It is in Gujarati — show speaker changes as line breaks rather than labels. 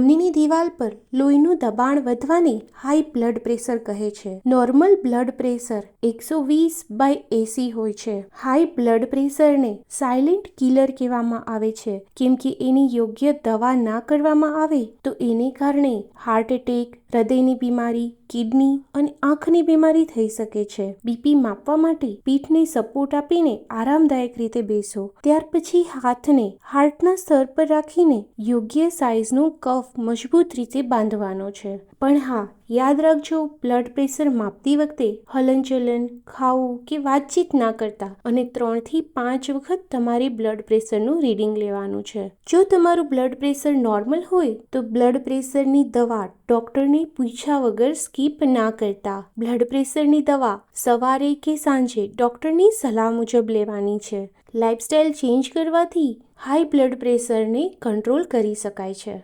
ધમનીની દિવાલ પર લોહીનું દબાણ વધવાને હાઈ બ્લડ પ્રેશર કહે છે. નોર્મલ બ્લડ પ્રેશર એકસો વીસ બાય એસી હોય છે. હાઈ બ્લડ પ્રેશરને સાયલેન્ટ કિલર કહેવામાં આવે છે. કેમ કે એની યોગ્ય દવા ના કરવામાં આવે તો એને કારણે હાર્ટ એટેક હૃદયની બીમારી, કિડની અને આંખની બીમારી થઈ શકે છે. બીપી માપવા માટે પીઠને સપોર્ટ આપીને આરામદાયક રીતે બેસો. ત્યાર પછી હાથને હાર્ટના સ્તર પર રાખીને યોગ્ય સાઇઝનો કફ મજબૂત રીતે બાંધવાનો છે. પણ હા, યાદ રાખજો બ્લડ પ્રેશર માપતી વખતે હલનચલન, ખાવું કે વાતચીત ના કરતા અને ત્રણથી પાંચ વખત તમારે બ્લડ પ્રેશરનું રીડિંગ લેવાનું છે. જો તમારું બ્લડ પ્રેશર નોર્મલ હોય તો બ્લડ પ્રેશરની દવા ડોક્ટરને પૂછ્યા વગર સ્કીપ ના કરતા. બ્લડ પ્રેશરની દવા સવારે કે સાંજે ડૉક્ટરની સલાહ મુજબ લેવાની છે. લાઇફસ્ટાઇલ ચેન્જ કરવાથી હાઈ બ્લડ પ્રેશરને કંટ્રોલ કરી શકાય છે.